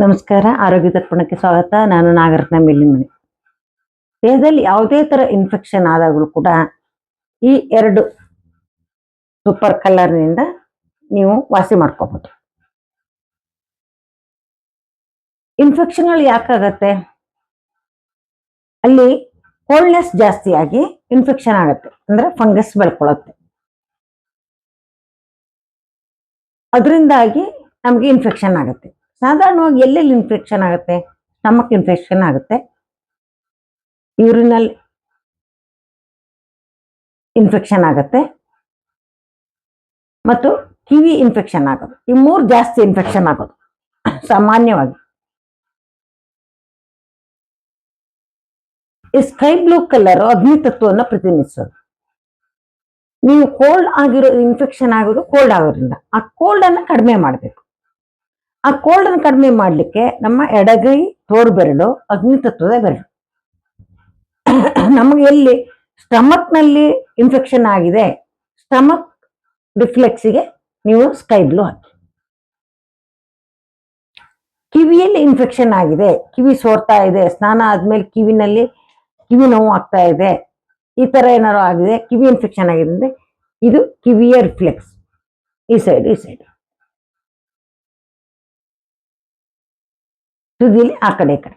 ನಮಸ್ಕಾರ, ಆರೋಗ್ಯ ತರ್ಪಣಕ್ಕೆ ಸ್ವಾಗತ. ನಾನು ನಾಗರತ್ನ ಮೆಲ್ಲಿಮಣಿ ದೇಹದಲ್ಲಿ ಯಾವುದೇ ತರ ಇನ್ಫೆಕ್ಷನ್ ಆದಾಗಲೂ ಕೂಡ ಈ ಎರಡು ಸೂಪರ್ ಕಲರ್ನಿಂದ ನೀವು ವಾಸಿ ಮಾಡ್ಕೋಬಹುದು ಇನ್ಫೆಕ್ಷನ್ಗಳು ಯಾಕಾಗತ್ತೆ? ಅಲ್ಲಿ ಕೋಲ್ಡ್ನೆಸ್ ಜಾಸ್ತಿ ಆಗಿ ಇನ್ಫೆಕ್ಷನ್ ಆಗತ್ತೆ. ಅಂದ್ರೆ ಫಂಗಸ್ ಬೆಳ್ಕೊಳತ್ತೆ. ಅದರಿಂದಾಗಿ ನಮಗೆ ಇನ್ಫೆಕ್ಷನ್ ಆಗುತ್ತೆ. ಸಾಧಾರಣವಾಗಿ ಎಲ್ಲೆಲ್ಲಿ ಇನ್ಫೆಕ್ಷನ್ ಆಗುತ್ತೆ? ಸ್ಟಮಕ್ ಇನ್ಫೆಕ್ಷನ್ ಆಗುತ್ತೆ. ಯೂರಿನಲ್ ಇನ್ಫೆಕ್ಷನ್ ಆಗುತ್ತೆ. ಮತ್ತು ಕಿವಿ ಇನ್ಫೆಕ್ಷನ್ ಆಗೋದು ಈ ಮೂರು ಜಾಸ್ತಿ ಇನ್ಫೆಕ್ಷನ್ ಆಗೋದು. ಸಾಮಾನ್ಯವಾಗಿ. ಈ ಸ್ಕೈ ಬ್ಲೂ ಕಲರ್ ಅಗ್ನಿ ತತ್ವವನ್ನು ಪ್ರತಿನಿಧಿಸೋದು. ನೀವು ಕೋಲ್ಡ್ ಆಗಿರೋ ಇನ್ಫೆಕ್ಷನ್ ಆಗೋದು ಕೋಲ್ಡ್ ಆಗೋದ್ರಿಂದ. ಆ ಕೋಲ್ಡ್ ಅನ್ನು ಕಡಿಮೆ ಮಾಡಬೇಕು. ಆ ಕೋಲ್ಡ್ ಅನ್ನು ಕಡಿಮೆ ಮಾಡಲಿಕ್ಕೆ ನಮ್ಮ ಎಡಗೈ ತೋರು ಬೆರಳು ಅಗ್ನಿ ತತ್ವದ ಬೆರಳು. ನಮಗೆ ಎಲ್ಲಿ ಸ್ಟಮಕ್ನಲ್ಲಿ ಇನ್ಫೆಕ್ಷನ್ ಆಗಿದೆ ಸ್ಟಮಕ್ ರಿಫ್ಲೆಕ್ಸಿಗೆ ನೀವು ಸ್ಕೈ ಬ್ಲೂ ಹಾಕಿ. ಕಿವಿಯಲ್ಲಿ ಇನ್ಫೆಕ್ಷನ್ ಆಗಿದೆ, ಕಿವಿ ಸೋರ್ತಾ ಇದೆ, ಸ್ನಾನ ಆದ್ಮೇಲೆ ಕಿವಿನಲ್ಲಿ ಕಿವಿ ನೋವು ಆಗ್ತಾ ಇದೆ ಈ ಥರ ಏನಾರು ಆಗಿದೆ? ಕಿವಿ ಇನ್ಫೆಕ್ಷನ್ ಆಗಿದೆ ಅಂದರೆ ಇದು ಕಿವಿಯ ರಿಫ್ಲೆಕ್ಸ್ ಈ ಸೈಡ್ ಈ ಸೈಡ್ ತುದಿಲಿ ಆ ಕಡೆ, ಈ ಕಡೆ.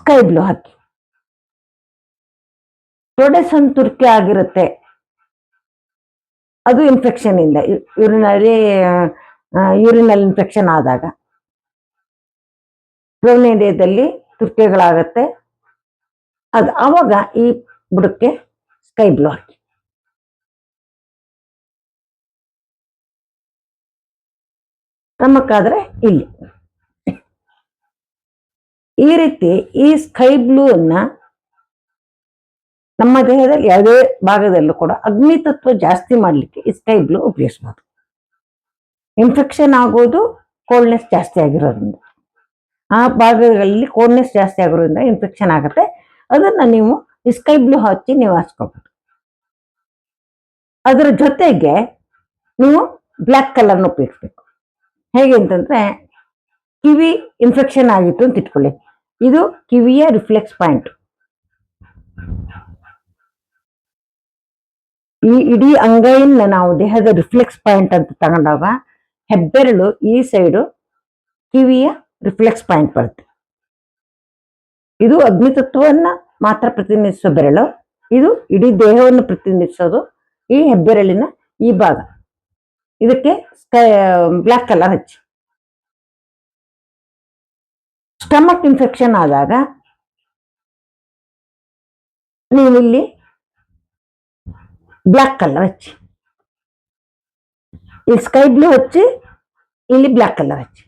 ಸ್ಕೈ ಬ್ಲೂ ಹಾಕಿ. ತೊಡೆ ಸಂತುರ್ಕೆ ಆಗಿರುತ್ತೆ. ಅದು ಇನ್ಫೆಕ್ಷನ್ ಇಂದ. ಯೂರಿನಲ್ಲಿ ಯೂರಿನಲ್ ಇನ್ಫೆಕ್ಷನ್ ಆದಾಗ. ಏರಿಯಾದಲ್ಲಿ ತುರ್ಕೆಗಳಾಗತ್ತೆ. ಅದು ಆವಾಗ ಈ ಬುಡಕ್ಕೆ ಸ್ಕೈ ಬ್ಲೂ ಹಾಕಿ. ನಮಕ್ಕಾದ್ರೆ ಇಲ್ಲಿ. ಈ ರೀತಿ ಈ ಸ್ಕೈ ಬ್ಲೂ ಅನ್ನ ನಮ್ಮ ದೇಹದಲ್ಲಿ ಯಾವುದೇ ಭಾಗದಲ್ಲೂ ಕೂಡ ಅಗ್ನಿ ತತ್ವ ಜಾಸ್ತಿ ಮಾಡಲಿಕ್ಕೆ ಈ ಸ್ಕೈ ಬ್ಲೂ ಉಪಯೋಗಿಸ್ಬೋದು. ಇನ್ಫೆಕ್ಷನ್ ಆಗೋದು ಕೋಲ್ಡ್ನೆಸ್ ಜಾಸ್ತಿ ಆಗಿರೋದ್ರಿಂದ. ಆ ಭಾಗಗಳಲ್ಲಿ ಕೋಲ್ಡ್ನೆಸ್ ಜಾಸ್ತಿ ಆಗಿರೋದ್ರಿಂದ ಇನ್ಫೆಕ್ಷನ್ ಆಗುತ್ತೆ. ಅದನ್ನ ನೀವು ಸ್ಕೈ ಬ್ಲೂ ಹಚ್ಚಿ ನೀವು ಅದರ ಜೊತೆಗೆ ನೀವು ಬ್ಲ್ಯಾಕ್ ಕಲರ್ನ ಉಪಯೋಗಿಸ್ಬೇಕು. ಹೇಗೆ ಅಂತಂದ್ರೆ ಕಿವಿ ಇನ್ಫೆಕ್ಷನ್ ಆಗಿತ್ತು ಅಂತ ಇಟ್ಕೊಳ್ಳಿ. ಇದು ಕಿವಿಯ ರಿಫ್ಲೆಕ್ಸ್ ಪಾಯಿಂಟ್ ಈ ಇಡೀ ಅಂಗೈನ ನಾವು ದೇಹದ ರಿಫ್ಲೆಕ್ಸ್ ಪಾಯಿಂಟ್ ಅಂತ ತಗೊಂಡಾಗ ಹೆಬ್ಬೆರಳು ಈ ಸೈಡು ಕಿವಿಯ ರಿಫ್ಲೆಕ್ಸ್ ಪಾಯಿಂಟ್ ಬರುತ್ತೆ. ಇದು ಅಗ್ನಿತತ್ವವನ್ನ ಮಾತ್ರ ಪ್ರತಿನಿಧಿಸೋ ಬೆರಳು. ಇದು ಇಡೀ ದೇಹವನ್ನು ಪ್ರತಿನಿಧಿಸೋದು. ಈ ಹೆಬ್ಬೆರಳಿನ ಈ ಭಾಗ. ಇದಕ್ಕೆ ಸ್ಕೈ, ಬ್ಲ್ಯಾಕ್ ಕಲರ್ ಹಚ್ಚಿ. ಸ್ಟಮಕ್ ಇನ್ಫೆಕ್ಷನ್ ಆದಾಗ ನೀವು ಇಲ್ಲಿ ಬ್ಲ್ಯಾಕ್ ಕಲರ್ ಹಚ್ಚಿ. ಇಲ್ಲಿ ಸ್ಕೈ ಬ್ಲೂ ಹಚ್ಚಿ, ಇಲ್ಲಿ ಬ್ಲ್ಯಾಕ್ ಕಲರ್ ಹಚ್ಚಿ.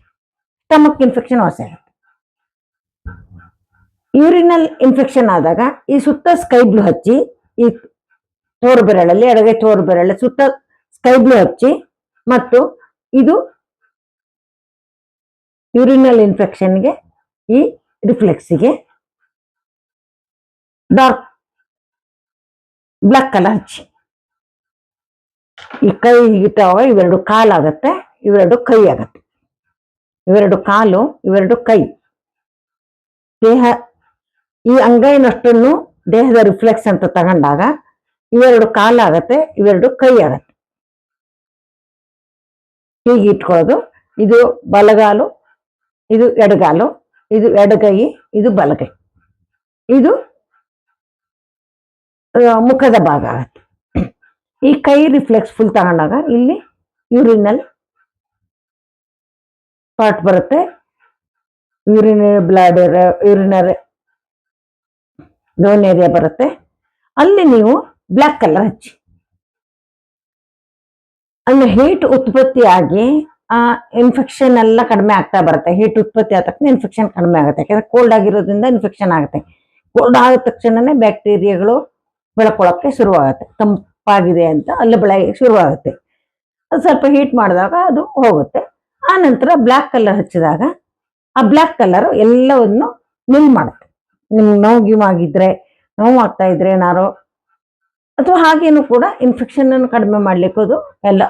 ಸ್ಟಮಕ್ ಇನ್ಫೆಕ್ಷನ್ ವಾಸಿ ಆಗುತ್ತೆ. ಯೂರಿನಲ್ ಇನ್ಫೆಕ್ಷನ್ ಆದಾಗ ಈ ಸುತ್ತ ಸ್ಕೈ ಬ್ಲೂ ಹಚ್ಚಿ, ಈ ತೋರು ಬೆರಳಲ್ಲಿ ಅಡುಗೆ ತೋರು ಬೆರಳಲ್ಲಿ ಸುತ್ತ ಸ್ಕೈ ಬ್ಲೂ ಹಚ್ಚಿ ಮತ್ತು ಇದು ಯೂರಿನಲ್ ಇನ್ಫೆಕ್ಷನ್ಗೆ ಈ ರಿಫ್ಲೆಕ್ಸಿಗೆ ಡಾರ್ಕ್ ಬ್ಲಾಕ್ ಕಲರ್ ಹಚ್ಚಿ. ಈ ಕೈ ಇಟ್ಟಾವ ಇವೆರಡು ಕಾಲಾಗತ್ತೆ ಇವೆರಡು ಕೈ ಆಗತ್ತೆ. ಇವೆರಡು ಕಾಲು, ಇವೆರಡು ಕೈ. ದೇಹ ಈ ಅಂಗೈನಷ್ಟನ್ನು ದೇಹದ ರಿಫ್ಲೆಕ್ಸ್ ಅಂತ ತಗೊಂಡಾಗ ಇವೆರಡು ಕಾಲಾಗತ್ತೆ ಇವೆರಡು ಕೈ ಆಗತ್ತೆ. ಹೀಗೆ ಇಟ್ಕೊಳ್ಳೋದು. ಇದು ಬಲಗಾಲು, ಇದು ಎಡಗಾಲು, ಇದು ಎಡಗೈ, ಇದು ಬಲಗೈ. ಇದು ಮುಖದ ಭಾಗ ಆಗತ್ತೆ. ಈ ಕೈ ರಿಫ್ಲೆಕ್ಸ್ ಫುಲ್ ತಗೊಂಡಾಗ ಇಲ್ಲಿ ಯೂರಿನಲ್ ಪಾರ್ಟ್ ಬರುತ್ತೆ. Urine blood urinary done area ಬರುತ್ತೆ. ಅಲ್ಲಿ ನೀವು ಬ್ಲ್ಯಾಕ್ ಕಲರ್ ಹಚ್ಚಿ. ಅಂದ್ರೆ ಹೀಟ್ ಉತ್ಪತ್ತಿ ಆಗಿ, ಆ ಇನ್ಫೆಕ್ಷನ್ ಎಲ್ಲ ಕಡಿಮೆ ಆಗ್ತಾ ಬರುತ್ತೆ. ಹೀಟ್ ಉತ್ಪತ್ತಿ ಆದ ತಕ್ಷಣ ಇನ್ಫೆಕ್ಷನ್ ಕಡಿಮೆ ಆಗುತ್ತೆ. ಯಾಕಂದ್ರೆ ಕೋಲ್ಡ್ ಆಗಿರೋದ್ರಿಂದ ಇನ್ಫೆಕ್ಷನ್ ಆಗುತ್ತೆ. ಕೋಲ್ಡ್ ಆದ ತಕ್ಷಣನೇ ಬ್ಯಾಕ್ಟೀರಿಯಾಗಳು ಬೆಳ್ಕೊಳ್ಳೋಕ್ಕೆ ಶುರುವಾಗುತ್ತೆ. ತಂಪಾಗಿದೆ ಅಂತ ಅಲ್ಲಿ ಬೆಳೆ ಶುರುವಾಗುತ್ತೆ. ಅದು ಸ್ವಲ್ಪ ಹೀಟ್ ಮಾಡಿದಾಗ ಅದು ಹೋಗುತ್ತೆ. ಆ ನಂತರ ಬ್ಲ್ಯಾಕ್ ಕಲರ್ ಹಚ್ಚಿದಾಗ ಆ ಬ್ಲ್ಯಾಕ್ ಕಲರ್ ಎಲ್ಲವನ್ನು ನಿಲ್ ಮಾಡುತ್ತೆ. ನಿಮ್ಗೆ ನೋವು ಗೀವ್ ಆಗಿದ್ರೆ, ನೋವು ಆಗ್ತಾ ಇದ್ರೆ ಏನಾರು, ಅಥವಾ ಹಾಗೇನು ಕೂಡ ಇನ್ಫೆಕ್ಷನ್ ಅನ್ನು ಕಡಿಮೆ ಮಾಡ್ಲಿಕ್ಕೆ ಅದು ಎಲ್ಲ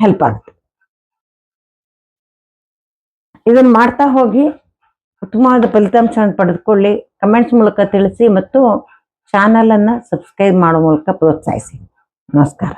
ಹೆಲ್ಪ್ ಆಗುತ್ತೆ. ಇದನ್ನು ಮಾಡ್ತಾ ಹೋಗಿ, ಉತ್ತಮವಾದ ಫಲಿತಾಂಶವನ್ನು ಪಡೆದುಕೊಳ್ಳಿ ಕಮೆಂಟ್ಸ್ ಮೂಲಕ ತಿಳಿಸಿ ಮತ್ತು ಚಾನಲ್ ಅನ್ನ ಸಬ್ಸ್ಕ್ರೈಬ್ ಮಾಡೋ ಮೂಲಕ ಪ್ರೋತ್ಸಾಹಿಸಿ. ನಮಸ್ಕಾರ.